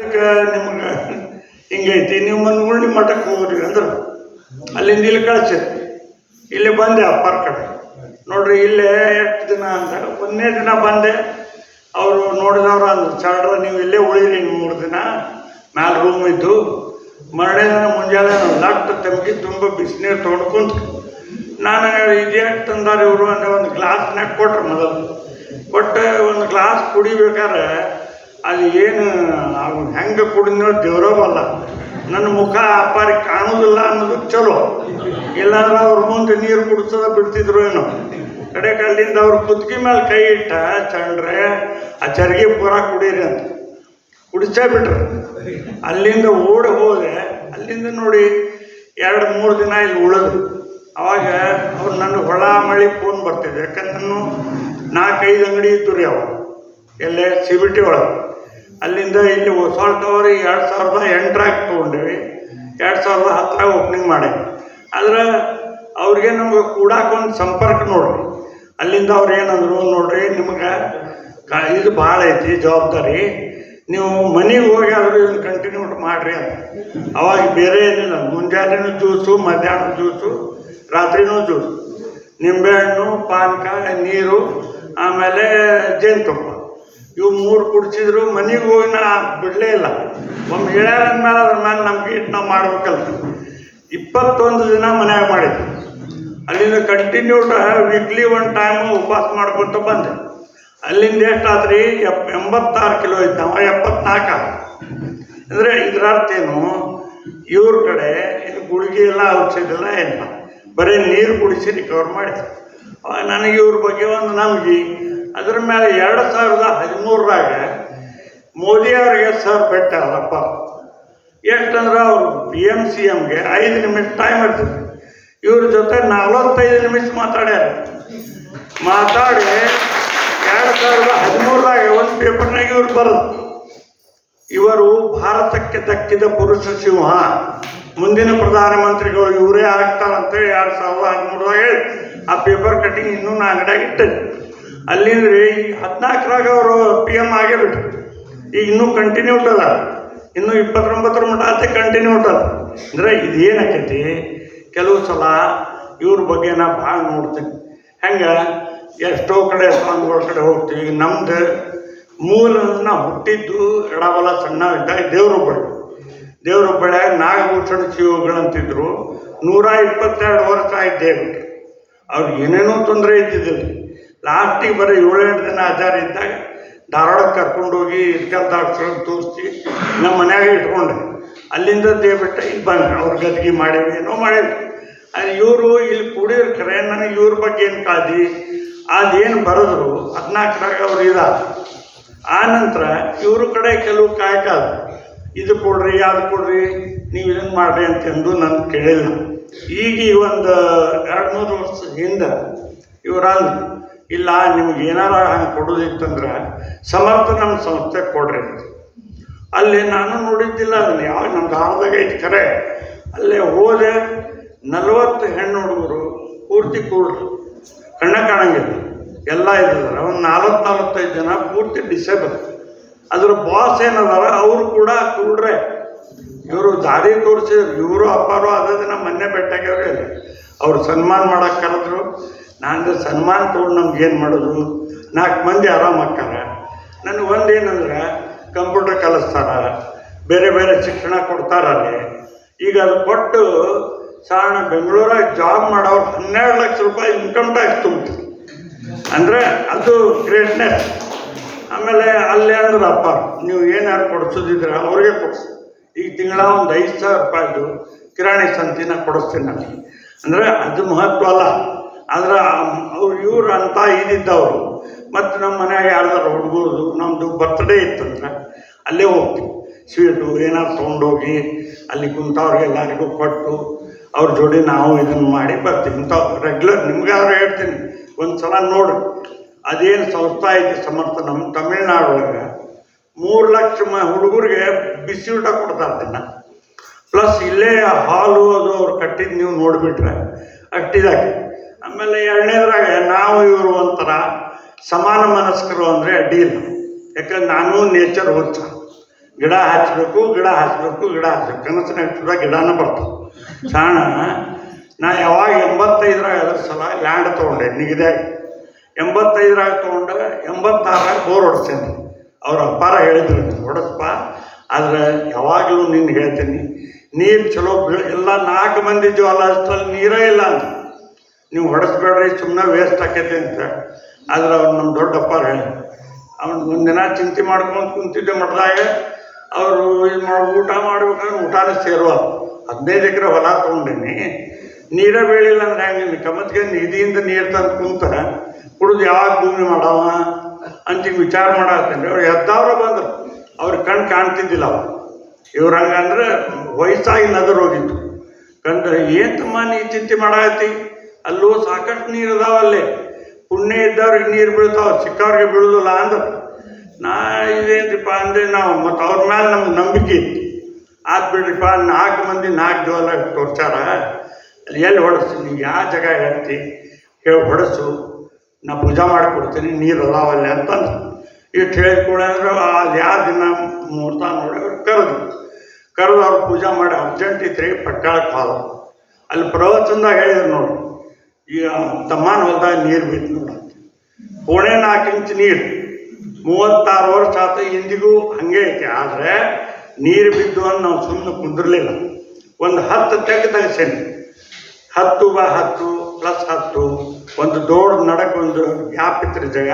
ಅದಕ್ಕೆ ನಿಮ್ಗೆ ಹಿಂಗೈತಿ ನೀವು ಮನ್ಗುಳ್ಳಿ ಮಠಕ್ಕೆ ಹೋಗ್ರಿ ಅಂದ್ರೆ. ಅಲ್ಲಿಂದ ಇಲ್ಲಿ ಕಳಿಸ್ತೀರಿ ಇಲ್ಲಿ ಬಂದೆ ಅಪ್ಪಾರ ಕಡೆ. ನೋಡ್ರಿ, ಇಲ್ಲೇ ಎಷ್ಟು ದಿನ ಅಂತ. ಒಂದನೇ ದಿನ ಬಂದೆ. ಅವರು ನೋಡಿದವ್ರು ಅಂದ್ರು, ಚಾಡ್ರ, ನೀವು ಇಲ್ಲೇ ಉಳಿರಿ ಮೂರು ದಿನ. ಮ್ಯಾಲ ರೂಮ್ ಇದ್ದು. ಮರಳೆ ದಿನ ಮುಂಜಾನೆ ಲಟ್ಟು ತಂಬಿ ತುಂಬ ಬಿಸಿನೀರು ತೊಗೊಂಡ್ಕೊಂತ ಕುಂತು. ನಾನು ಇದ್ಯಾಕೆ ತಂದಾರ ಇವರು? ಅಂದರೆ ಒಂದು ಗ್ಲಾಸ್ನಾಗ ಕೊಟ್ರು ಮೊದಲು. ಬಟ್ ಒಂದು ಗ್ಲಾಸ್ ಕುಡಿಬೇಕಾದ್ರೆ ಅದು ಏನು ಅವ್ನು ಹೆಂಗೆ ಕುಡಿದ್ನೋ ದೇವರೋ ಬಲ್ಲ. ನನ್ನ ಮುಖ ಆಪಾರಿ ಕಾಣೋದಿಲ್ಲ ಅನ್ನೋದು ಚಲೋ. ಇಲ್ಲಾಂದ್ರೆ ಅವ್ರ ಮುಂದೆ ನೀರು ಕುಡಿಸೋದ ಬಿಡ್ತಿದ್ರು ಏನೋ. ಕಡೆಗೆ ಅಲ್ಲಿಂದ ಅವ್ರ ಕುತ್ತಿಗೆ ಮೇಲೆ ಕೈ ಇಟ್ಟ, ಚಂಡ್ರೆ, ಆ ಚರ್ಗಿ ಪೂರ ಕುಡೀರಿ ಅಂತ. ಕುಡಿಸೇ ಬಿಟ್ರು. ಅಲ್ಲಿಂದ ಓಡಿ ಹೋದೆ. ಅಲ್ಲಿಂದ ನೋಡಿ ಎರಡು, ಮೂರು ದಿನ ಇಲ್ಲಿ ಉಳಿದು. ಅವಾಗ ಅವ್ರು ನನ್ನ ಹೊಳ ಮಳಿ ಫೋನ್ ಬರ್ತಿದ್ದೆ ಯಾಕಂದ್ರೂ ನಾಲ್ಕೈದು ಅಂಗಡಿ ಇತ್ತು ರೀ ಅವಾಗ. ಎಲ್ಲೇ ಸಿಬಿಟಿ ಒಳಗೆ. ಅಲ್ಲಿಂದ ಇಲ್ಲಿ ಹೊಸಾಳ್ ಟವರ್ ಎರಡು ಸಾವಿರದ ಎಂಟರಾಗ ತೊಗೊಂಡಿವಿ. ಎರಡು ಸಾವಿರದ ಹತ್ತರಾಗ ಓಪನಿಂಗ್ ಮಾಡೀವಿ ಆದ್ರೆ ಅವ್ರಿಗೆ ನಮ್ಗೆ ಕೂಡಾಕೊಂದು ಸಂಪರ್ಕ ನೋಡ್ರಿ. ಅಲ್ಲಿಂದ ಅವ್ರು ಏನಂದ್ರು, ನೋಡ್ರಿ ನಿಮ್ಗೆ ಇದು ಭಾಳ ಐತಿ ಜವಾಬ್ದಾರಿ. ನೀವು ಮನೆಗೆ ಹೋಗಿ ಆದರೂ ಇದನ್ನು ಕಂಟಿನ್ಯೂ ಮಾಡಿರಿ ಅಂತ. ಅವಾಗ ಬೇರೆ ಏನಿಲ್ಲ. ಮುಂಜಾನೆನೂ ಜ್ಯೂಸು, ಮಧ್ಯಾಹ್ನ ಜ್ಯೂಸು, ರಾತ್ರಿನೂ ಜ್ಯೂಸು. ನಿಂಬೆಹಣ್ಣು ಪಾನಕ, ನೀರು, ಆಮೇಲೆ ಜೇನುತುಪ್ಪ ಇವು ಮೂರು ಕುಡಿಸಿದ್ರು, ಮನೆಗೆ ಹೋಗಿ ನಾ ಬಿಡಲೇ ಇಲ್ಲ. ಒಮ್ಮೆ ಹೇಳ್ಯಾರ ಮೇಲೆ ಅದ್ರ ಮೇಲೆ ನಮ್ಗೆ ಇಟ್ಟು ನಾವು ಮಾಡ್ಬೇಕಲ್ಲ. ಇಪ್ಪತ್ತೊಂದು ದಿನ ಮನ್ಯಾಗ ಮಾಡಿದ್ವಿ. ಅಲ್ಲಿಂದ ಕಂಟಿನ್ಯೂ ವೀಕ್ಲಿ ಒನ್ ಟೈಮು ಉಪವಾಸ ಮಾಡ್ಕೊತ ಬಂದೆ. ಅಲ್ಲಿಂದ ಎಷ್ಟಾದ್ರಿ ಎಪ್ ಎಂಬತ್ತಾರು ಕಿಲೋ ಇದ್ದ. ಎಪ್ಪತ್ನಾಲ್ಕು ಅಂದರೆ ಇದ್ರ ಅರ್ಥ ಏನು? ಇವ್ರ ಕಡೆ ಇದು ಗುಳಿಗೆ ಎಲ್ಲ ಔಷಧಿ ಎಲ್ಲ ಏನಿಲ್ಲ ಬರೀ ನೀರು ಕುಡಿಸಿ ರಿಕವರ್ ಮಾಡಿದೆ ನನಗೆ ಇವ್ರ ಬಗ್ಗೆ ಒಂದು ನಂಬಿಕೆ. ಅದ್ರ ಮೇಲೆ ಎರಡು ಸಾವಿರದ ಹದಿಮೂರರಾಗ ಮೋದಿ ಅವರಿಗೆ ಸರ್ ಬೆಟ್ಟ ಅಲ್ಲಪ್ಪ ಎಷ್ಟಂದ್ರೆ ಅವರು ಪಿ ಎಂ ಸಿ ಎಮ್ಗೆ ಐದು ನಿಮಿಷ ಟೈಮ್ ಇರ್ತದೆ ಇವ್ರ ಜೊತೆ ನಲವತ್ತೈದು ನಿಮಿಷ ಮಾತಾಡ್ಯಾರ. ಮಾತಾಡಿ ಎರಡು ಸಾವಿರದ ಹದಿಮೂರರಾಗ ಒಂದು ಪೇಪರ್ನಾಗ ಇವ್ರು ಬರೋದು. ಇವರು ಭಾರತಕ್ಕೆ ದಕ್ಕಿದ ಪುರುಷ ಸಿಂಹ. ಮುಂದಿನ ಪ್ರಧಾನಮಂತ್ರಿಗಳು ಇವರೇ ಆಗ್ತಾರಂತೇಳಿ ಎರಡು ಸಾವಿರದ ಹದಿಮೂರದಾಗ ಹೇಳಿ. ಆ ಪೇಪರ್ ಕಟ್ಟಿಂಗ್ ಇನ್ನೂ ನಾ ಅಂಗಡಿಯಾಗ ಇಟ್ಟೆ ಅಲ್ಲಿಂದ ರೀ ಹದಿನಾಲ್ಕರಾಗ ಅವರು ಪಿ ಎಂ ಆಗೇ ಬಿಟ್ರು. ಈಗ ಇನ್ನೂ ಕಂಟಿನ್ಯೂ ಉಂಟದ ಇನ್ನೂ ಇಪ್ಪತ್ತೊಂಬತ್ತರ ಮಟ್ಟ ಅತ್ತೆ ಕಂಟಿನ್ಯೂ ಉಂಟದ ಅಂದರೆ ಇದೇನಾಕೈತಿ ಕೆಲವು ಸಲ ಇವ್ರ ಬಗ್ಗೆ ನಾ ಭಾಳ ನೋಡ್ತೀನಿ. ಹೆಂಗೆ? ಎಷ್ಟೋ ಕಡೆ ಸ್ವಾಮಿಗಳ ಕಡೆ ಹೋಗ್ತೀವಿ. ನಮ್ದು ಮೂಲ ನಾ ಹುಟ್ಟಿದ್ದು ಎಡಬಲ ಸಣ್ಣ ಇದ್ದಾಗ ದೇವ್ರೊಬ್ಬಳು ದೇವ್ರೊಬ್ಬಳ್ಯಾಗ ನಾಗಭೂಷಣ ಶಿವಗಳಂತಿದ್ರು. ನೂರ ಇಪ್ಪತ್ತೆರಡು ವರ್ಷ ಆಯ್ತು ದೇವ್ರಿಗೆ. ಅವ್ರಿಗೆ ಏನೇನೋ ತೊಂದರೆ ಇದ್ದಿದ್ದಿಲ್ಲ. ಲಾಸ್ಟಿಗೆ ಬರೀ ಏಳೆಂಟು ದಿನ ಆಚಾರ ಇದ್ದಾಗ ಧಾರವಾಡಕ್ಕೆ ಕರ್ಕೊಂಡೋಗಿ ಇಟ್ಕಲ್ ಡಾಕ್ಟ್ರ್ ತೋರಿಸಿ ನಮ್ಮ ಮನ್ಯಾಗ ಇಟ್ಕೊಂಡೆ. ಅಲ್ಲಿಂದ ದೇಬಿಟ್ಟ ಇಲ್ಲಿ ಬಂದ್ರೆ ಅವ್ರ ಗದ್ಗೆ ಮಾಡೇವಿ ಏನೋ ಮಾಡೇವಿ ಅದು ಇವರು ಇಲ್ಲಿ ಕೂಡಿರ್ತಾರೆ ನನಗೆ ಇವ್ರ ಬಗ್ಗೆ ಏನು ಕಾದಿ ಅದೇನು ಬರೆದ್ರು, ಹದಿನಾಲ್ಕರಾಗ ಅವ್ರು ಇದ ಆ ನಂತರ ಇವ್ರ ಕಡೆ ಕೆಲವು ಕಾಯಕ ಅದು ಇದು ಕೊಡ್ರಿ ಅದು ಕೊಡ್ರಿ, ನೀವು ಇದನ್ನು ಮಾಡ್ರಿ ಅಂತಂದು ನಾನು ಕೇಳಿಲ್ಲ. ಈಗ ಈ ಒಂದು, ಎರಡು, ಮೂರು ವರ್ಷದ ಹಿಂದೆ ಇವ್ರಂದು ಇಲ್ಲ, ನಿಮ್ಗೆ ಏನಾರ ಹಂಗೆ ಕೊಡೋದಿತ್ತಂದ್ರೆ ಸಮರ್ಥ ನಮ್ಮ ಸಂಸ್ಥೆ ಕೊಡ್ರಿ. ಅಲ್ಲಿ ನಾನು ನೋಡಿದ್ದಿಲ್ಲ, ಅದನ್ನ ಯಾವ ನಮ್ಮ ಧಾರದಾಗ ಐತಿ ಕರೆ. ಅಲ್ಲೇ ಹೋದೆ, ನಲವತ್ತು ಹೆಣ್ಣು ಹುಡುಗರು ಪೂರ್ತಿ ಕೂಡ್ರು. ಕಣ್ಣ ಕಾಣಂಗಿಲ್ಲ. ಎಲ್ಲ ಇದ್ದಾರೆ ಒಂದು ನಾಲ್ವತ್ತು ನಾಲ್ವತ್ತೈದು ಜನ ಪೂರ್ತಿ ಡಿಸೇಬಲ್. ಅದ್ರ ಬಾಸ್ ಏನದಾರ, ಅವರು ಕೂಡ ಕೂಡ್ರೆ. ಇವರು ದಾರಿ ತೋರಿಸಿದ್ರು, ಇವರು ಅಪ್ಪಾರು ಅದೇ ದಿನ ಮೊನ್ನೆ ಬೆಟ್ಟಾಗ್ಯವ್ರೆ ಅವ್ರು ಸನ್ಮಾನ ಮಾಡಕ್ಕೆ ಕರೆದ್ರು. ನಾನು ಸನ್ಮಾನ ತೊಗೊಂಡು ನಮ್ಗೆ ಏನು ಮಾಡೋದು? ನಾಲ್ಕು ಮಂದಿ ಆರಾಮ ಆಕ್ಕಾರ ನನಗೆ ಒಂದೇನಂದ್ರೆ ಕಂಪ್ಯೂಟರ್ ಕಲಿಸ್ತಾರ. ಬೇರೆ ಬೇರೆ ಶಿಕ್ಷಣ ಕೊಡ್ತಾರಲ್ಲಿ ಈಗ ಅದು ಕೊಟ್ಟು ಸಾಧಾರಣ ಬೆಂಗಳೂರಾಗ ಜಾಬ್ ಮಾಡೋರು ಹನ್ನೆರಡು ಲಕ್ಷ ರೂಪಾಯಿ ಇನ್ಕಮ್ ಟ್ಯಾಕ್ಸ್ ತುಂಬಿತು ಅಂದರೆ ಅದು ಗ್ರೇಟ್ನೆಸ್ ಆಮೇಲೆ ಅಲ್ಲೇ ಅಂದ್ರೆ ಅಪ್ಪ, ನೀವು ಏನಾರು ಕೊಡಿಸೋದಿದ್ರೆ ಅವ್ರಿಗೆ ಕೊಡಿಸಿ. ಈಗ ತಿಂಗಳ ಒಂದು ಐದು ಸಾವಿರ ರೂಪಾಯಿದು ಕಿರಾಣಿ ಸಂತಿನ ಕೊಡಿಸ್ತೀನಿ ನನಗೆ ಅಂದರೆ ಅದು ಮಹತ್ವ ಅಲ್ಲ. ಆದ್ರೆ ಅವ್ರು ಇವ್ರು ಅಂತ ಇದ್ದವರು ಮತ್ತು ನಮ್ಮ ಮನ್ಯಾಗ ಯಾರ್ದಾರು ಹುಡುಗರು ನಮ್ಮದು ಬರ್ತ್ಡೇ ಇತ್ತಂದ್ರೆ ಅಲ್ಲೇ ಹೋಗ್ತೀವಿ. ಸ್ವೀಟು ಏನಾರು ತೊಗೊಂಡೋಗಿ ಅಲ್ಲಿ ಕುಂತವ್ರಿಗೆ ಎಲ್ಲರಿಗೂ ಕೊಟ್ಟು ಅವ್ರ ಜೋಡಿ ನಾವು ಇದನ್ನು ಮಾಡಿ ಬರ್ತೀವಿ. ಇಂಥ ರೆಗ್ಯುಲರ್ ನಿಮ್ಗಾದ್ರೂ ಹೇಳ್ತೀನಿ. ಒಂದು ಸಲ ನೋಡ್ರಿ ಅದೇನು ಸಂಸ್ಥೆ ಐತಿ ಸಮರ್ಥ ನಮ್ಮ ತಮಿಳ್ನಾಡೊಳಗೆ ಮೂರು ಲಕ್ಷ ಮ ಹುಡುಗರಿಗೆ ಬಿಸಿ ಊಟ ಕೊಡ್ತಾರೆ ದಿನ. ಪ್ಲಸ್ ಇಲ್ಲೇ ಹಾಲು ಅದು ಅವ್ರು ಕಟ್ಟಿದ್ದು ನೀವು ನೋಡಿಬಿಟ್ರೆ ಅಷ್ಟಿದಾಗೆ ಆಮೇಲೆ ಎರಡನೇದ್ರಾಗ ನಾವು ಇವರು ಒಂಥರ ಸಮಾನ ಮನಸ್ಕರು ಅಂದರೆ ಅಡ್ಡಿ ಇಲ್ಲ ಯಾಕಂದ್ರೆ ನಾನು ನೇಚರ್ ಹುಚ್ಚ. ಗಿಡ ಹಚ್ಚಬೇಕು ಗಿಡ ಹಚ್ಚಬೇಕು ಗಿಡ ಹಚ್ಚಬೇಕು ಕನಸಿನ ಸುದ ಗಿಡನ ಬರ್ತದೆ. ಸಾಣ ನಾ ಯಾವಾಗ ಎಂಬತ್ತೈದರಾಗ ಅದ್ರ ಸಲ ಲ್ಯಾಂಡ್ ತೊಗೊಂಡೆ ನಿಗಿದೆ ಎಂಬತ್ತೈದರಾಗ ತೊಗೊಂಡ ಎಂಬತ್ತಾರಾಗ ಬೋರ್ ಹೊಡ್ಸೇನೆ. ಅವ್ರ ಅಪ್ಪಾರ ಹೇಳಿದ್ರು, ಹೊಡಸ್ಪ, ಆದರೆ ಯಾವಾಗಲೂ ನಿನ್ನ ಹೇಳ್ತೀನಿ, ನೀರು ಚಲೋ ಬೀಳ, ಎಲ್ಲ ನಾಲ್ಕು ಮಂದಿ ಜೋಲ ಅಷ್ಟರಲ್ಲಿ ನೀರೇ ಇಲ್ಲ ಅಂತ ನೀವು ಹೊಡೆಸ್ಬೇಡ್ರಿ ಸುಮ್ಮನೆ ವೇಸ್ಟ್ ಆಕೈತೆ ಅಂತ. ಆದ್ರೆ ಅವ್ರು ನಮ್ಮ ದೊಡ್ಡಪ್ಪ ಹೇಳಿ ಅವ್ನು ಒಂದಿನ ಚಿಂತೆ ಮಾಡ್ಕೊಂಡು ಕುಂತಿದ್ದೆ ಮಠದಾಗ ಅವರು ಇದು ಮಾಡಿ ಊಟ ಮಾಡ್ಬೇಕಂದ್ರೆ ಊಟನೇ ಸೇರುವ. ಹದಿನೈದು ಎಕರೆ ಹೊಲ ತೊಗೊಂಡೀನಿ. ನೀರೇ ಬೀಳಿಲ್ಲ ಅಂದ್ರೆ ಹೆಂಗೆ ಕಮತ್ಗೆ ನಿಧಿಯಿಂದ ನೀರು ತಂದು ಕುಂತ ಕುಡಿದು ಯಾವಾಗ ಭೂಮಿ ಮಾಡವ ಅಂತ ಹಿಂಗ್ ವಿಚಾರ ಮಾಡತ್ತೇನೆ ಅವ್ರು ಎದ್ದವ್ರ ಬಂದರು. ಅವ್ರ ಕಣ್ಣು ಕಾಣ್ತಿದ್ದಿಲ್ಲ ಅವ ಇವ್ರು ಹಂಗಂದ್ರೆ ವಯಸ್ಸಾಗಿ ನದರು ಹೋಗಿತ್ತು ಕಂಡು ಏನ್ ತಮ್ಮ ನೀ ಚಿಂತೆ ಮಾಡಾಕತ್ತಿ? ಅಲ್ಲೂ ಸಾಕಷ್ಟು ನೀರು ಅದಾವ ಅಲ್ಲಿ. ಪುಣ್ಯ ಇದ್ದವ್ರಿಗೆ ನೀರು ಬೀಳ್ತಾವ, ಚಿಕ್ಕವ್ರಿಗೆ ಬೀಳುದಿಲ್ಲ ಅಂದ್ರೆ. ನಾ ಇದೇನ್ರಿಪ್ಪ ಅಂದ್ರೆ ನಾವು ಮತ್ತು ಅವ್ರ ಮೇಲೆ ನಮ್ಗೆ ನಂಬಿಕೆ ಇತ್ತು. ಆತ್ ಬಿಡ್ರಿಪ್ಪ ನಾಲ್ಕು ಮಂದಿ ನಾಲ್ಕು ಜೋಲ ತೋರ್ಸಾರ ಅಲ್ಲಿ ಎಲ್ಲಿ ಹೊಡಸ್ತು, ನೀವು ಯಾವ ಜಾಗ ಹೇಳ್ತಿ? ಹೇಳಿ ಹೊಡಸು. ನಾ ಪೂಜಾ ಮಾಡಿಕೊಡ್ತೀನಿ, ನೀರು ಅದಾವಲ್ಲಿ ಅಂತಂದು. ಇಷ್ಟು ಹೇಳಿದ್ಕೊಳ್ಳೆ ಅಂದ್ರೆ ಅದು ಯಾವ ದಿನ ಮುಹೂರ್ತ ನೋಡಿ ಅವ್ರು ಕರೆದು. ಕರೆದು ಅವ್ರು ಪೂಜಾ ಮಾಡಿ ಅರ್ಜೆಂಟ್ ಇತ್ತು ರೀ ಪಟ್ಟಾಳಕ್ಕೆ ಹೋದ. ಅಲ್ಲಿ ಪ್ರವಚನದಾಗ ಹೇಳಿದ್ರು ನೋಡಿ ಈಗ ತಮ್ಮನ ಹೊಲ್ದಾಗ ನೀರು ಬಿತ್ತು ನೋಡ ಪೋಣೆ ನಾಲ್ಕು ಇಂಚ್ ನೀರು. ಮೂವತ್ತಾರು ವರ್ಷ ಆತ ಇಂದಿಗೂ ಹಂಗೆ ಐತೆ. ಆದರೆ ನೀರು ಬಿದ್ದು ಅಂತ ನಾವು ಸುಮ್ಮನೆ ಕುಂದಿರಲಿಲ್ಲ. ಒಂದು ಹತ್ತು ತೆಗ್ ಸೆನ್ ಹತ್ತು ಬಾ ಹತ್ತು ಪ್ಲಸ್ ಹತ್ತು, ಒಂದು ದೊಡ್ಡ ನಡಕ್ಕೆ ಒಂದು ಗ್ಯಾಪ್ ಇತ್ತು ಜಾಗ.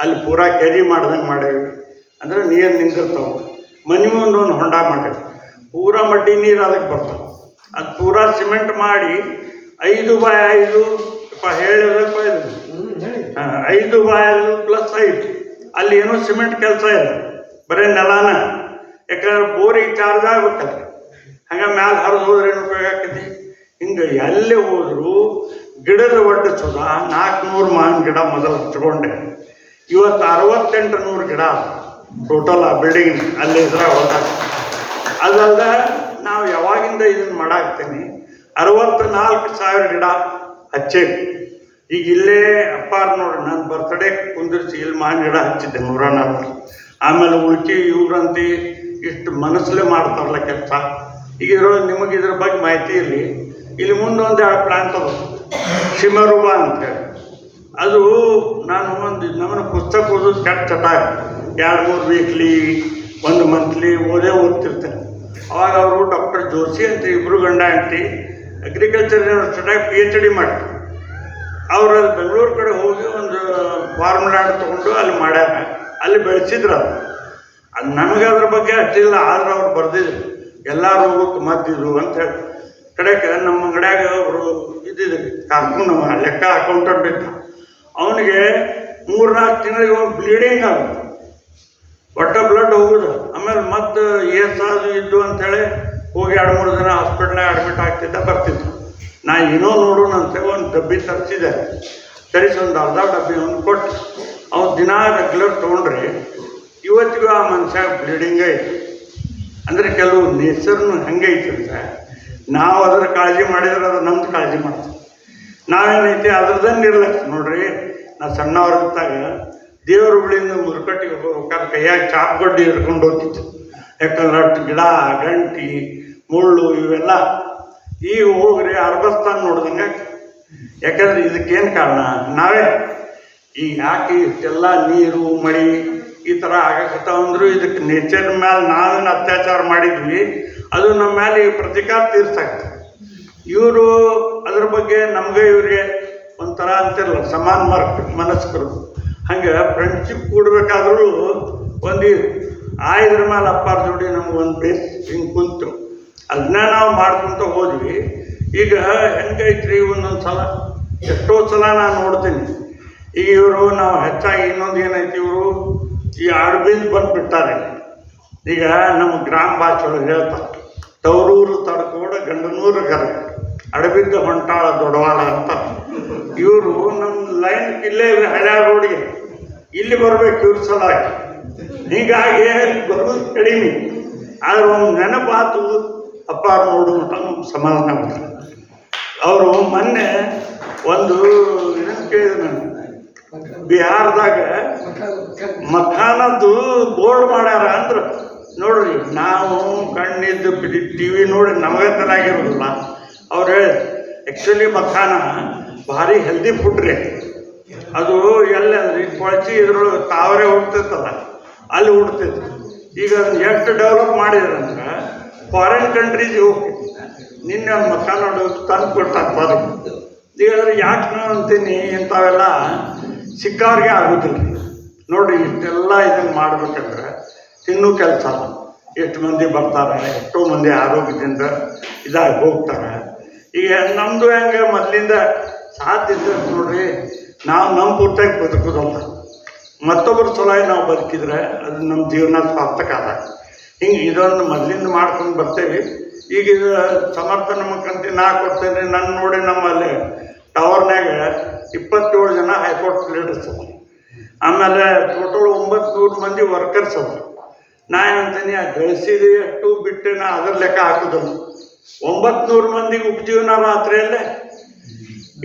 ಅಲ್ಲಿ ಪೂರಾ ಕೆರಿ ಮಾಡ್ದಂಗೆ ಮಾಡೇವಿ ಅಂದ್ರೆ ನೀರು ನಿಂತಿರ್ತಾವೆ ಮನೆ ಮುಂದೆ ಒಂದು ಹೊಂಡ ಮಾಡೇವಿ ಪೂರಾ ಮಡ್ಡಿ ನೀರು ಅದಕ್ಕೆ ಬರ್ತಾವೆ. ಅದು ಪೂರಾ ಸಿಮೆಂಟ್ ಮಾಡಿ ಐದು ಬೈ ಐದು ಪ ಹೇಳಿದ್ರಪ್ಪ ಇದು ಹಾ, ಐದು ಬೈ ಪ್ಲಸ್ ಐದು. ಅಲ್ಲಿ ಏನೋ ಸಿಮೆಂಟ್ ಕೆಲಸ ಇಲ್ಲ ಬರೀ ನೆಲನ. ಯಾಕಂದ್ರೆ ಬೋರಿಗೆ ಚಾರ್ಜ್ ಆಗುತ್ತೆ ಹಂಗ ಮ್ಯಾಲ ಹರಿದು ಹೋದ್ರೆ ಏನು ಉಪಯೋಗ ಆಕೈತಿ? ಹಿಂಗೆ ಎಲ್ಲಿ ಹೋದ್ರು ಗಿಡದ ಒಡ್ಡ ಸುದ ನಾಲ್ಕುನೂರು ಮಾವಿನ ಗಿಡ ಮೊದಲು ಹಚ್ಕೊಂಡೆ. ಇವತ್ತು ಅರವತ್ತೆಂಟು ನೂರು ಗಿಡ ಟೋಟಲ್ ಆ ಬಿಲ್ಡಿಂಗ್ ಅಲ್ಲಿ ಇದ್ರೆ ಹೋದಾಗ ಅದಲ್ದ ನಾವು ಯಾವಾಗಿಂದ ಇದನ್ನು ಮಾಡಾಕ್ತೀನಿ? ಅರವತ್ತು ನಾಲ್ಕು ಸಾವಿರ ಗಿಡ ಹಚ್ಚೇವಿ ಈಗ ಇಲ್ಲೇ ಅಪ್ಪಾರ ನೋಡ್ರಿ ನನ್ನ ಬರ್ತಡೇ ಕುಂದಿರ್ಸಿ ಇಲ್ಲಿ ಮಾವಿನ ಗಿಡ ಹಚ್ಚಿದ್ದೆ ನೂರ ನಾಲ್ಕು ಆಮೇಲೆ ಉಳ್ಕಿ ಇವ್ರಂತಿ ಇಷ್ಟು ಮನಸ್ಸಲ್ಲೇ ಮಾಡ್ತಾರಲ್ಲ ಕೆಲಸ. ಈಗ ಇರೋ ನಿಮಗೆ ಇದ್ರ ಬಗ್ಗೆ ಮಾಹಿತಿ ಇರಲಿ. ಇಲ್ಲಿ ಮುಂದೆ ಒಂದು ಎರಡು ಪ್ಲಾಂಟ್ ಅದ ಶಿಮರುಬ ಅಂತೇಳಿ ಅದು ನಾನು ಒಂದು ನಮ್ಮನ್ನು ಪುಸ್ತಕ ಓದೋದು ಕೆಟ್ಟ ಚಟ ಎರಡು ಮೂರು ವೀಕ್ಲಿ ಒಂದು ಮಂತ್ಲಿ ಓದೇ ಓದ್ತಿರ್ತೇನೆ. ಅವಾಗ ಅವರು ಡಾಕ್ಟರ್ ಜೋಶಿ ಅಂತ ಇಬ್ಬರು ಗಂಡ ಹೆಂಡತಿ ಅಗ್ರಿಕಲ್ಚರ್ ಸ್ಟಡಾಗಿ ಪಿ ಎಚ್ ಡಿ ಮಾಡ್ತಾರೆ ಅವರು ಅಲ್ಲಿ ಬೆಂಗಳೂರು ಕಡೆ ಹೋಗಿ ಒಂದು ಫಾರ್ಮ್ ಲ್ಯಾಂಡ್ ತೊಗೊಂಡು ಅಲ್ಲಿ ಮಾಡ್ಯಾರ. ಅಲ್ಲಿ ಬೆಳೆಸಿದ್ರು ಅದು ಅದು ನಮಗೆ ಅದ್ರ ಬಗ್ಗೆ ಅಷ್ಟಿಲ್ಲ, ಆದ್ರೆ ಅವ್ರು ಬರ್ದಿದ್ರು. ಎಲ್ಲ ರೋಗಕ್ಕೆ ಮದ್ದಿದ್ರು ಅಂತ ಹೇಳಿ. ಕಡೆಗೆ ನಮ್ಮ ಅಂಗಡ್ಯಾಗ ಅವರು ಇದ್ದಿದ್ರು ಕಾರ್ಕೊಂಡು ಲೆಕ್ಕ ಅಕೌಂಟೆಂಟ್ ಇದ್ದ ಅವನಿಗೆ ಮೂರ್ನಾಲ್ಕು ತಿಂಗಳಿಗೆ ಒಂದು ಬ್ಲೀಡಿಂಗ್ ಆಗುತ್ತೆ ಒಟ್ಟ ಬ್ಲಡ್ ಹೋಗುದು. ಆಮೇಲೆ ಮತ್ತೆ ಏಸಾದು ಇದ್ದು ಅಂತೇಳಿ ಹೋಗಿ ಎರಡು ಮೂರು ದಿನ ಹಾಸ್ಪಿಟ್ಲಾಗ ಅಡ್ಮಿಟ್ ಆಗ್ತಿದ್ದ ಬರ್ತಿದ್ದ ನಾ ಏನೋ ನೋಡೋಣ ಅಂತ ಒಂದು ಡಬ್ಬಿ ತರಿಸಿದೆ. ತರಿಸಿ ಒಂದು ಅರ್ಧ ಡಬ್ಬಿ ಒಂದು ಕೊಟ್ಟು, ಅವ್ನು ದಿನ ರೆಗ್ಯುಲರ್ ತೊಗೊಂಡ್ರಿ, ಇವತ್ತಿಗೂ ಆ ಮನುಷ್ಯ ಬ್ಲೀಡಿಂಗೇ ಐತಿ ಅಂದರೆ ಕೆಲವು ನೇಚರ್ನು ಹೆಂಗೆ ಐತಿ ಅಂದ್ರೆ, ನಾವು ಅದರ ಕಾಳಜಿ ಮಾಡಿದ್ರೆ ಅದು ನಮ್ದು ಕಾಳಜಿ ಮಾಡ್ತೀವಿ ನಾವೇನೈತಿ ಅದ್ರದ್ದಂಗೆ ನಿರ್ಲಕ್ಷ್ಯ. ನೋಡ್ರಿ, ನಾ ಸಣ್ಣವ್ರಿದ್ದಾಗ ದೇವ್ರ ಹುಳಿಯಿಂದ ಮುರುಕಟ್ಟಿಗೆ ಹೋಗ್ಬೇಕಾದ್ರೆ ಕೈಯಾಗ ಚಾಪ್ಗಡ್ಡಿ ಹಿಡ್ಕೊಂಡು ಹೋಗ್ತಿತ್ತು. ಯಾಕಂದ್ರೆ ಅಷ್ಟು ಗಿಡ, ಗಂಟಿ ಮುಳ್ಳು ಇವೆಲ್ಲ. ಈ ಹೋಗ್ರಿ ಅರ್ಬಸ್ತಾನ ನೋಡ್ದಂಗೆ ಯಾಕಂದ್ರೆ ಇದಕ್ಕೇನು ಕಾರಣ? ನಾವೇ ಈ ಯಾಕೆ ಇಷ್ಟೆಲ್ಲ ನೀರು, ಮಳೆ ಈ ಥರ ಆಗಕತ್ತಾವಂದ್ರು ಇದಕ್ಕೆ ನೇಚರ್ ಮೇಲೆ ನಾವೇನು ಅತ್ಯಾಚಾರ ಮಾಡಿದ್ವಿ. ಅದು ನಮ್ಮ ಮೇಲೆ ಈ ಪ್ರತಿಕಾರ ತೀರ್ಸಾಕ್ತದೆ. ಇವರು ಅದ್ರ ಬಗ್ಗೆ ನಮಗೆ ಇವ್ರಿಗೆ ಒಂಥರ ಅಂತಿರಲ್ಲ, ಸಮಾನ ಮಾರ್ಕ್ ಮನಸ್ಕರು. ಹಂಗೆ ಫ್ರೆಂಡ್ಶಿಪ್ ಕೂಡಬೇಕಾದ್ರೂ ಒಂದು ಇದ್ರ ಮೇಲೆ ಅಪ್ಪಾರ ಜೋಡಿ ನಮ್ಗೆ ಒಂದು ಬೇಸ್ ಹಿಂಗೆ ಕುಂತು ಅದನ್ನ ನಾವು ಮಾಡ್ಕೊಂತ ಹೋದ್ವಿ. ಈಗ ಹೆಂಗೈತ್ರಿ ಒಂದೊಂದು ಸಲ ಎಷ್ಟೋ ಸಲ ನಾನು ನೋಡ್ತೀನಿ. ಈಗ ಇವರು ನಾವು ಹೆಚ್ಚಾಗಿ ಇನ್ನೊಂದು ಏನೈತಿ ಇವರು? ಈ ಆಡ್ಬೀದ್ ಬಂದುಬಿಟ್ಟಾರೆ. ಈಗ ನಮ್ಮ ಗ್ರಾಮ ಭಾಷೆ ಒಳಗೆ ಹೇಳ್ತಾರೆ ತವರೂರು ತಡ್ಕೋಡ ಗಂಡನೂರು ಗರ, ಅಡಬಿದ್ದ ಹೊಂಟಾಳ ದೊಡವಾಳ ಅಂತ. ಇವರು ನಮ್ಮ ಲೈನ್ ಇಲ್ಲೇ ಹಳ್ಯಾ ರೋಡಿಗೆ. ಇಲ್ಲಿ ಬರಬೇಕು ಇವ್ರ ಸಲಾಗಿ. ಹೀಗಾಗಿ ಬರೋದು ಕಡಿಮೆ. ಆದ್ರೆ ಒಂದು ನೆನಪಾತು ಅಪ್ಪ ನೋಡು ನಮ್ಗೆ ಸಮಾಧಾನ ಆಗ್ತದೆ ಅವರು ಮೊನ್ನೆ ಒಂದು ಏನಂತ ಕೇಳಿದ್ರು ನಾನು, ಬಿಹಾರದಾಗ ಮಖಾನದ್ದು ಬೋರ್ಡ್ ಮಾಡ್ಯಾರ ಅಂದ್ರೆ. ನೋಡ್ರಿ, ನಾವು ಕಣ್ಣಿದ್ದು ಟಿ ವಿ ನೋಡಿ ನಮಗೆ ಚೆನ್ನಾಗಿರೋದಿಲ್ಲ ಅವ್ರು ಹೇಳಿ ಆ್ಯಕ್ಚುಲಿ ಮಖಾನ ಭಾರಿ ಹೆಲ್ದಿ ಫುಡ್ ರೀ. ಅದು ಎಲ್ಲ ಕೊಳಚಿ ಇದ್ರೊಳಗೆ ತಾವರೆ ಹುಡ್ತೈತಲ್ಲ ಅಲ್ಲಿ ಹುಡ್ತೈತಿ ಈಗ ಎಷ್ಟು ಡೆವಲಪ್ ಮಾಡಿದ್ರಂದ್ರೆ ಫಾರಿನ್ ಕಂಟ್ರೀಸ್ ಹೋಗ್ತೀನಿ ನಿನ್ನೆ ಒಂದು ಮಕ್ಕ ನೋಡೋದು ತಂದು ಕೊಟ್ಟಾಗ ಬದುಕು ಹೇಳಿದ್ರೆ ಯಾಕೆ ನಾನು ಅಂತೀನಿ ಇಂಥವೆಲ್ಲ ಸಿಕ್ಕವ್ರಿಗೆ ಆಗೋದಿಲ್ಲ. ರೀ ನೋಡ್ರಿ, ಇಷ್ಟೆಲ್ಲ ಇದನ್ನು ಮಾಡ್ಬೇಕಂದ್ರೆ ತಿನ್ನೂ ಕೆಲಸ. ಎಷ್ಟು ಮಂದಿ ಬರ್ತಾರೆ, ಎಷ್ಟೋ ಮಂದಿ ಆರೋಗ್ಯದಿಂದ ಇದಾಗಿ ಹೋಗ್ತಾರೆ. ಈಗ ನಮ್ಮದು ಹೆಂಗೆ, ಮೊದಲಿಂದ ಸಾಧ್ಯ ನೋಡ್ರಿ, ನಾವು ನಮ್ಮ ಪುಟ್ಟಾಗಿ ಬದುಕೋದಲ್ಲ. ಮತ್ತೊಬ್ಬರು ಸಲಹೆ ನಾವು ಬದುಕಿದ್ರೆ ಅದು ನಮ್ಮ ಜೀವನ ಸಾರ್ಥಕ ಅದ. ಹಿಂಗೆ ಇದೊಂದು ಮೊದಲಿಂದ ಮಾಡ್ಕೊಂಡು ಬರ್ತೇವೆ. ಈಗ ಇದು ಸಮರ್ಥನ ಮುಖಂತಿ ನಾ ಕೊಡ್ತೇನೆ ನನ್ನ ನೋಡಿ ನಮ್ಮಲ್ಲಿ ಟವರ್ನಾಗ ಇಪ್ಪತ್ತೇಳು ಜನ ಹೈಕೋರ್ಟ್ ಲೀಡರ್ಸ್ ಅವ ಆಮೇಲೆ ಟೋಟಲ್ ಒಂಬತ್ತು ನೂರು ಮಂದಿ ವರ್ಕರ್ಸ್ ಅವರು ನಾ ಏನಂತೀನಿ ಆ ಗಳಿಸಿದ ಎಷ್ಟು ಬಿಟ್ಟು ನಾ ಅದ್ರ ಲೆಕ್ಕ ಹಾಕುದು ಒಂಬತ್ತು ನೂರು ಮಂದಿಗೆ ಉಪಜೀವನ ರಾತ್ರಿಯಲ್ಲೇ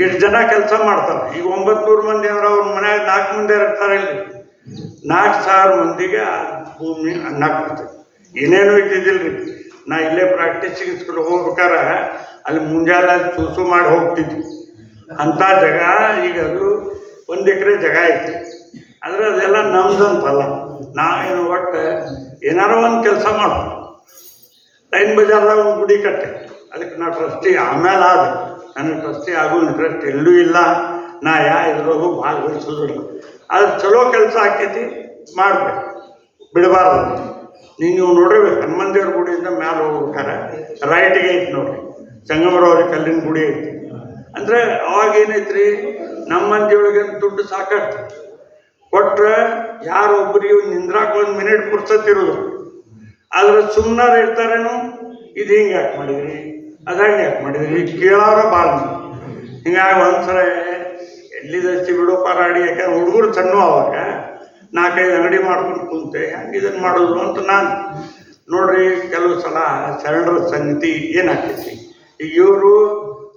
ಎಷ್ಟು ಜನ ಕೆಲಸ ಮಾಡ್ತಾರೆ. ಈಗ ಒಂಬತ್ತು ನೂರು ಮಂದಿ ಅಂದ್ರೆ ಅವ್ರ ಮನೆಯಾಗ ನಾಲ್ಕು ಮಂದಿ ಇರ್ತಾರೆ ಇಲ್ಲಿ. ನಾಲ್ಕು ಸಾವಿರ ಮಂದಿಗೆ ಭೂಮಿ ಅನ್ನ ಕೊಡ್ತೈತಿ ಏನೇನು ಇದ್ದಿದ್ದಿಲ್ರಿ. ನಾ ಇಲ್ಲೇ ಪ್ರಾಕ್ಟೀಸ್ ಇಸ್ಕೊಂಡು ಹೋಗ್ಬೇಕಾರೆ ಅಲ್ಲಿ ಮುಂಜಾನೆ ಸೂಸು ಮಾಡಿ ಹೋಗ್ತಿದ್ವಿ. ಅಂಥ ಜಾಗ, ಈಗ ಅದು ಒಂದು ಎಕರೆ ಜಾಗ ಐತಿ ಆದರೆ ಅದೆಲ್ಲ ನಮ್ದು ಅಂತಲ್ಲ. ನಾವೇನು ಒಟ್ಟು ಏನಾರ ಒಂದು ಕೆಲಸ ಮಾಡು. ಲೈನ್ ಬಜಾರ್ದಾಗ ಒಂದು ಗುಡಿ ಕಟ್ಟೆ. ಅದಕ್ಕೆ ನಾ ಟ್ರಸ್ಟಿ ಆಮೇಲೆ ಆದ. ನನಗೆ ಟ್ರಸ್ಟಿ ಆಗೋ ಇಂಟ್ರೆಸ್ಟ್ ಎಲ್ಲೂ ಇಲ್ಲ. ನಾ ಯಾ ಇದ್ರೊಳಗೂ ಭಾಗವಹಿಸೋದಿಲ್ಲ. ಅದು ಚಲೋ ಕೆಲಸ ಆಕೈತಿ, ಮಾಡಬೇಕು. ಬಿಡಬಾರ್ದು. ನೀವು ನೀವು ನೋಡಿರ್ಬೇಕು ಹನುಮಂತ ದೇವ್ರ ಗುಡಿಯಿಂದ ಮ್ಯಾಲೆ ಹೋಗ್ಬೇಕಾರೆ ರೈಟ್ಗೆ ಐತಿ ನೋಡ್ರಿ. ಸಂಗಮರವ್ರ ಕಲ್ಲಿನ ಗುಡಿ ಐತಿ. ಅಂದ್ರೆ ಅವಾಗ ಏನೈತ್ರಿ? ನಮ್ಮ ಮಂದಿಯೊಳಗೆ ದುಡ್ಡು ಸಾಕಷ್ಟು. ಕೊಟ್ರೆ ಯಾರೊಬ್ಬರಿಗೆ ನಿಂದ್ರಾಕ ಒಂದು ಮಿನಿಟ್ ಪುರ್ಸತ್ತಿರೋದು ಆದ್ರೆ ಸುಮ್ಮನಾರ ಇರ್ತಾರೇನು? ಇದು ಹಿಂಗೆ ಯಾಕೆ ಮಾಡಿದ್ರಿ? ಅದು ಹಂಗೆ ಯಾಕೆ ಮಾಡಿದ್ರಿ? ಕೇಳೋರ ಭಾಳ ಹಿಂಗಾಗಿ ಒಂದ್ಸಲ ಎಲ್ಲಿದಷ್ಟು ಬಿಡೋ ಪಾರಾಡಿ, ಯಾಕಂದ್ರೆ ಹುಡುಗರು ಸಣ್ಣ ಅವಾಗ. ನಾಲ್ಕೈದು ಅಂಗಡಿ ಮಾಡ್ಕೊಂಡು ಕುಂತೆ, ಹೆಂಗೆ ಇದನ್ನು ಮಾಡೋದು ಅಂತ ನಾನು. ನೋಡ್ರಿ, ಕೆಲವು ಸಲ ಶರಣರ ಸಂಗತಿ ಏನಾಗ್ತೈತಿ? ಈಗ ಇವರು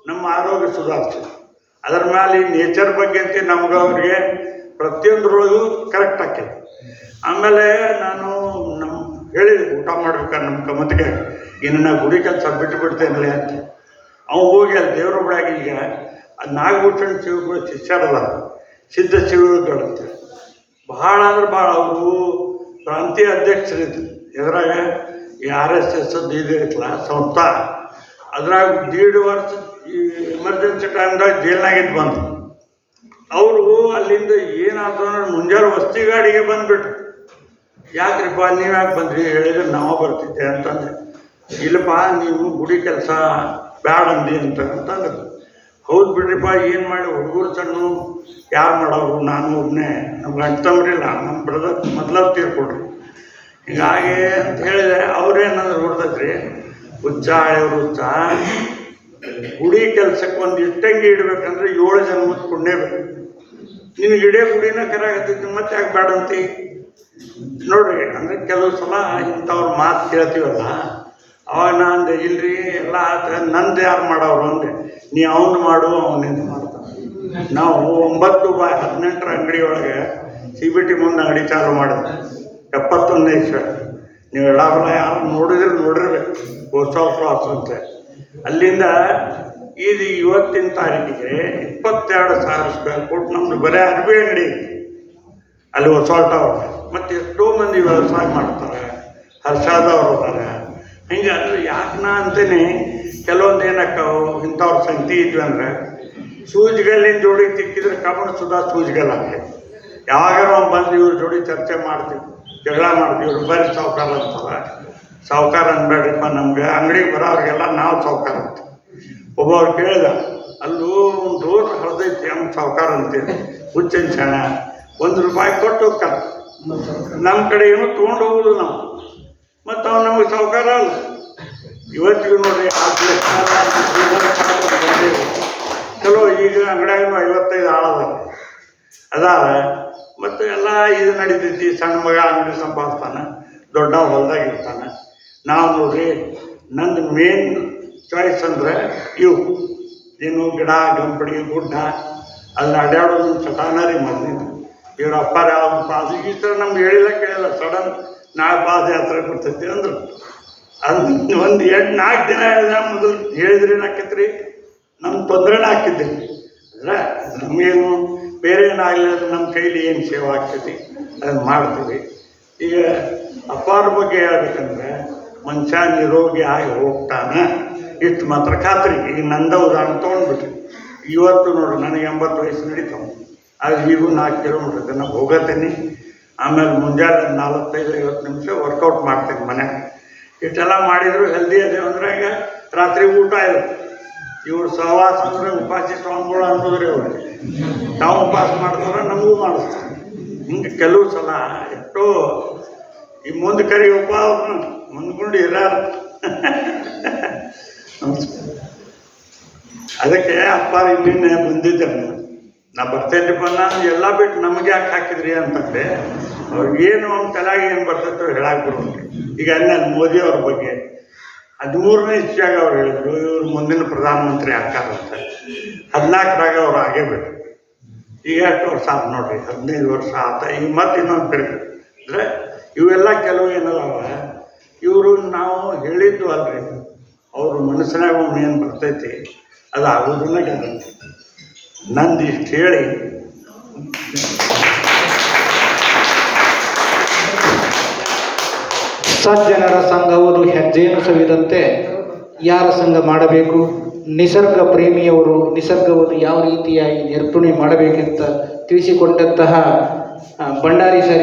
ನಮ್ಮ ಆರೋಗ್ಯ ಸುಧಾರಿಸ್ತಾರೆ ಅದರ ಮೇಲೆ ಈ ನೇಚರ್ ಬಗ್ಗೆ ಅಂತ ನಮ್ಗೆ ಅವ್ರಿಗೆ ಪ್ರತಿಯೊಂದ್ರೊಳಗೂ ಕರೆಕ್ಟ್ ಆಕೈತಿ ಆಮೇಲೆ ನಾನು ನಮ್ಮ ಹೇಳಿದೆ, ಊಟ ಮಾಡ್ಬೇಕಾದ್ರೆ ನಮ್ಮ ಕಮತ್ಗೆ ಇನ್ನು ನಾ ಗುಡಿ ಕೆಲಸ ಬಿಟ್ಟು ಬಿಡ್ತೇನೆ ಅಂತ. ಅವ್ನು ಹೋಗಿ ಅಲ್ಲಿ ದೇವ್ರ ಒಳಗೆ ಈಗ, ನಾಗಭೂಷಣ ಶಿವಗಳು ಶಿಷ್ಯರಲ್ಲ, ಸಿದ್ಧ ಶಿವಗಳಂತೆ ಭಾಳ ಅಂದ್ರೆ ಭಾಳ ಅವರು ಪ್ರಾಂತೀಯ ಅಧ್ಯಕ್ಷರಿದ್ರು. ಎದ್ರಾಗ ಈ ಆರ್ ಎಸ್ ಎಸ್ ಇದು ಐತಲ್ಲ ಸಂಸ್ಥಾ ಅದ್ರಾಗ ದೀಡ್ ವರ್ಷ ಈ ಎಮರ್ಜೆನ್ಸಿ ಟೈಮ್ದಾಗ ಜೈಲ್ನಾಗಿದ್ದು ಬಂದರು. ಅವರು ಅಲ್ಲಿಂದ ಏನಾಯ್ತು ಅಂದ್ರೆ ಮುಂಜಾನೆ ವಸ್ತಿ ಗಾಡಿಗೆ ಬಂದ್ಬಿಟ್ರು. ಯಾಕ್ರಿಪ್ಪ ನೀವು ಯಾಕೆ ಬಂದ್ರಿ? ಹೇಳಿದ್ರೆ, ನಾವು ಬರ್ತಿದ್ದೆ ಅಂತಂದೆ ಇಲ್ಲಪ್ಪ, ನೀವು ಗುಡಿ ಕೆಲಸ ಬ್ಯಾಡ ಅಂದಿ ಅಂತ ಅಂತಂದ್ರೆ. ಹೌದು ಬಿಡ್ರಿಪ್ಪ, ಏನು ಮಾಡಿ ಹುಡುಗರು ಸಣ್ಣ ಯಾರು ಮಾಡೋರು, ನಾನು ಒಬ್ಬನೇ ನಮ್ಗೆ ಅಂಟಂಬ್ರಿಲ್ಲ ನಮ್ಮ ಬ್ರದರ್ ಮೊದಲ ತೀರ್ಕೊಡ್ರಿ ಹೀಗಾಗಿ ಅಂತ ಹೇಳಿದೆ ಅವ್ರೇನಂದ್ರೆ ಹುಚ್ಚ ಇವ್ರು ಹುಚ್ಚ ಗುಡಿ ಕೆಲ್ಸಕ್ಕೆ ಒಂದು ಇಟ್ಟಂಗಿ ಇಡಬೇಕಂದ್ರೆ ಏಳು ಜನ ಪುಣ್ಯ ಬೇಕು. ನಿನಗೆ ಇಡೇ ಗುಡಿನ ಕರಾಗತ್ತೈತಿ ಮತ್ತೆ ಯಾಕೆ ಬೇಡ ಅಂತಿ ನೋಡ್ರಿ ಅಂದ್ರೆ ಕೆಲವು ಸಲ ಇಂಥವ್ರ ಮಾತು ಕೇಳ್ತೀವಲ್ಲ? ಅವಾಗ ನಾನು ಇಲ್ರಿ, ಎಲ್ಲ ಆತ ನಂದು ಯಾರು ಮಾಡೋರು ಅಂದೆ. ನೀ ಅವನು ಮಾಡು ಅವನಿಂದ ಮಾಡ್ತಾನೆ. ನಾವು ಒಂಬತ್ತು ಬಾಯ್ ಹದಿನೆಂಟರ ಅಂಗಡಿ ಒಳಗೆ ಸಿ ಬಿ ಟಿ ಮುಂದೆ ಅಂಗಡಿ ಚಾಲು ಮಾಡಿದೆ ಎಪ್ಪತ್ತೊಂದನೇ ಇಸ್ವೆ ನೀವು ಎಲ್ಲ ಯಾರು ನೋಡಿದ್ರೆ ನೋಡಿರ್ಬೇಕು. ಕ್ರಾಸ್ ಅಂತ. ಅಲ್ಲಿಂದ ಇದು ಇವತ್ತಿನ ತಾರೀಕಿಗೆ ಇಪ್ಪತ್ತೆರಡು ಸಾವಿರ ಸ್ಕ್ವೇರ್ ಫುಟ್ ನಮ್ದು ಬರೀ ಅರ್ಬಿ ಅಂಗಡಿ. ಅಲ್ಲಿ ಹೊಸ ಅವ್ರು ಮತ್ತು ಎಷ್ಟೋ ಮಂದಿ ವ್ಯವಸಾಯ ಮಾಡ್ತಾರೆ. ಹರ್ಷಾದವ್ರು ಅದಾರೆ ಹಿಂಗೆ ಅಂದ್ರೆ ಯಾಕೆ ನಾ ಅಂತೀನಿ ಕೆಲವೊಂದು ಏನಕ್ಕವು ಇಂಥವ್ರ ಸಂಗತಿ ಇದ್ವಿ ಅಂದ್ರೆ, ಸೂಜಿಗಲ್ಲಿನ ಜೋಡಿ ತಿಕ್ಕಿದ್ರೆ ಕಬ್ಬಣ ಸುಧಾ ಸೂಜಿಗಲ್ಲ ಯಾವಾಗಾರ ಅವ್ನು ಬಂದು ಇವ್ರ ಜೋಡಿ ಚರ್ಚೆ ಮಾಡ್ತೀವಿ ಜಗಳ ಮಾಡ್ತೀವಿ ಇವ್ರು ಬರೀ ಸಾವುಕಾರ ಅಂತಾರ ಸಾವುಕಾರ ಅನ್ಬೇಡ್ರಿಪ್ಪ ನಮ್ಗೆ, ಅಂಗಡಿಗೆ ಬರೋರಿಗೆಲ್ಲ ನಾವು ಸಾವುಕಾರ ಅಂತ. ಒಬ್ಬವ್ರು ಕೇಳಿದ, ಅಲ್ಲೂ ದೂರ ಹರಿದೈತಿ ನಮ್ಮ ಸಾವುಕಾರ ಅಂತೀನಿ ಹುಚ್ಚಿನ ಕ್ಷಣ ಒಂದು ರೂಪಾಯಿ ಕೊಟ್ಟು ಹೋಗ್ತಾರೆ ನಮ್ಮ ಕಡೆ ಏನು ತೊಗೊಂಡು ಹೋಗುದು ನಾವು. ಮತ್ತು ಅವ್ನು ನಮಗೆ ಸಾವುಕಾರ ಅಲ್ಲ. ಇವತ್ತಿಗೂ ನೋಡ್ರಿ, ಆ ಚಲೋ, ಈಗ ಅಂಗಡಿಯಾಗ ಐವತ್ತೈದು ಆಳದ ಅದಾರ ಮತ್ತು ಎಲ್ಲ ಇದು ನಡೀತೈತಿ, ಸಣ್ಣ ಮಗ ಅಂಗಡಿ ಸಂಪಾದಿಸ್ತಾನೆ, ದೊಡ್ಡ ಹೊಲ್ದಾಗ ಇರ್ತಾನೆ. ನಾವು ನೋಡ್ರಿ, ನಂದು ಮೇನ್ ಚಾಯ್ಸ್ ಅಂದ್ರೆ ಇವು. ಏನು ಗಿಡ, ಗಂಪಡಿ, ಗುಡ್ಡ ಅಲ್ಲಿ ಅಡ್ಡಾಡೋದು ಚಟಾನ ರೀ ಮೊದಲಿಂದ. ಇವ್ರ ಅಪ್ಪಾರ ಅದು ಈ ಥರ ನಮ್ಗೆ ಹೇಳಿಲ್ಲ ಕೇಳಿಲ್ಲ. ಸಡನ್ ನಾಳೆ ಪಾದಯಾತ್ರೆ ಕೊಡ್ತೈತಿ ಅಂದರು. ಅದು ಒಂದು ಎಂಟು ನಾಲ್ಕು ದಿನ ಹೇಳಿದ ಮೊದಲು ಹೇಳಿದ್ರೆ ಏನಾಕೈತ್ರಿ? ನಮ್ಮ ತೊಂದರೆನ ಹಾಕಿದ್ದೆ. ಅಂದ್ರೆ ನಮಗೇನು ಬೇರೆ ಏನಾಗಲಿಲ್ಲ ನಮ್ಮ ಕೈಲಿ ಏನು ಸೇವೆ ಆಗ್ತೈತಿ? ಅದನ್ನು ಮಾಡ್ತೀವಿ. ಈಗ ಅಪಾರ ಬಗ್ಗೆ ಹೇಳ್ಬೇಕಂದ್ರೆ ಮನುಷ್ಯ ನಿರೋಗಿ ಆಗಿ ಹೋಗ್ತಾನೆ ಇಷ್ಟು ಮಾತ್ರ. ಖಾತ್ರಿ ಈಗ ನಂದ ಉದಾಹರಣೆ ತೊಗೊಂಡ್ಬಿಟ್ರಿ. ಇವತ್ತು ನೋಡ್ರಿ ನನಗೆ ಎಂಬತ್ತು ವಯಸ್ಸು ನಡೀತಾವೆ ಆದರೆ ಈಗೂ ನಾಲ್ಕು ಕಿಲೋಮೀಟ್ರ್ ನಾನು ಹೋಗತ್ತೀನಿ. ಆಮೇಲೆ ಮುಂಜಾನೆ ನಾಲ್ವತ್ತೈದು ಐವತ್ತು ನಿಮಿಷ ವರ್ಕೌಟ್ ಮಾಡ್ತೀನಿ ಮನೆ. ಇಷ್ಟೆಲ್ಲ ಮಾಡಿದ್ರು ಹೆಲ್ದಿ ಅದೇವು ಅಂದ್ರೆ ಈಗ ರಾತ್ರಿ ಊಟ ಇರುತ್ತೆ ಇವ್ರು ಸಹವಾಸ ಅಂದ್ರೆ ಉಪಾಸಿ ಸ್ವಾಮಿಗಳು ಅನ್ನೋದ್ರಿ ಅವ್ರಿಗೆ ನಾವು ಉಪವಾಸ ಮಾಡ್ತಾರೆ ನಮಗೂ ಮಾಡಿಸ್ತಾರೆ. ಹಿಂಗೆ ಕೆಲವು ಸಲ ಎಷ್ಟೋ ಈ ಮುಂದೆ ಕರಿ ಅವ್ರನ್ನ ಮುಂದ್ಕೊಂಡು ಇರಾರ ಅದಕ್ಕೆ ಅಪ್ಪ ಇನ್ನೇ ಬಂದಿದ್ದೆ ನಾನು. ನಾ ಬರ್ತೇನಪ್ಪ ನಾನು ಎಲ್ಲ ಬಿಟ್ಟು ನಮಗೆ ಯಾಕೆ ಹಾಕಿದ್ರಿ ಅಂತಂದ್ರೆ ಅವ್ರಿಗೇನು ಅವ್ನ ತಲೆಗೆ ಏನು ಬರ್ತೈತೋ ಹೇಳಕ್ಕೆ ಬರೋದು ಈಗ ನಾನು ಮೋದಿ ಅವ್ರ ಬಗ್ಗೆ ಹದಿಮೂರನೇ ಇಚ್ಛೆಯಾಗ ಅವ್ರು ಹೇಳಿದ್ರು, ಇವ್ರು ಮುಂದಿನ ಪ್ರಧಾನಮಂತ್ರಿ ಆಗ್ತಾರಂತ ಹದಿನಾಲ್ಕರಾಗ ಅವ್ರು ಆಗೇ ಬಿಟ್ರು. ಈಗ ಎಷ್ಟು ವರ್ಷ ಆತು ನೋಡ್ರಿ, ಹದಿನೈದು ವರ್ಷ ಆತ, ಈಗ ಮತ್ತೆ ಇನ್ನೊಂದು ಕಡೆ ಅಂದರೆ ಇವೆಲ್ಲ ಕೆಲವು ಏನಲ್ಲವ ಇವರು ನಾವು ಹೇಳಿದ್ದು ಅಲ್ರಿ. ಅವ್ರ ಮನಸ್ಸಿನಾಗ ಏನು ಬರ್ತೈತಿ, ಅದು ಆಗೋದನ್ನ ಗ್ಯಾರಂಟಿ. ನಂದು ಇಷ್ಟು ಹೇಳಿ ಸಜ್ಜನರ ಸಂಘವುದು ಹೆಜ್ಜೆಯನ್ನು ಸವಿದಂತೆ ಯಾರ ಸಂಘ ಮಾಡಬೇಕು? ನಿಸರ್ಗ ಪ್ರೇಮಿಯವರು ನಿಸರ್ಗವನ್ನು ಯಾವ ರೀತಿಯಾಗಿ ನಿರ್ಪಣೆ ಮಾಡಬೇಕೆಂತ ತಿಳಿಸಿಕೊಟ್ಟಂತಹ ಭಂಡಾರಿ ಸರ್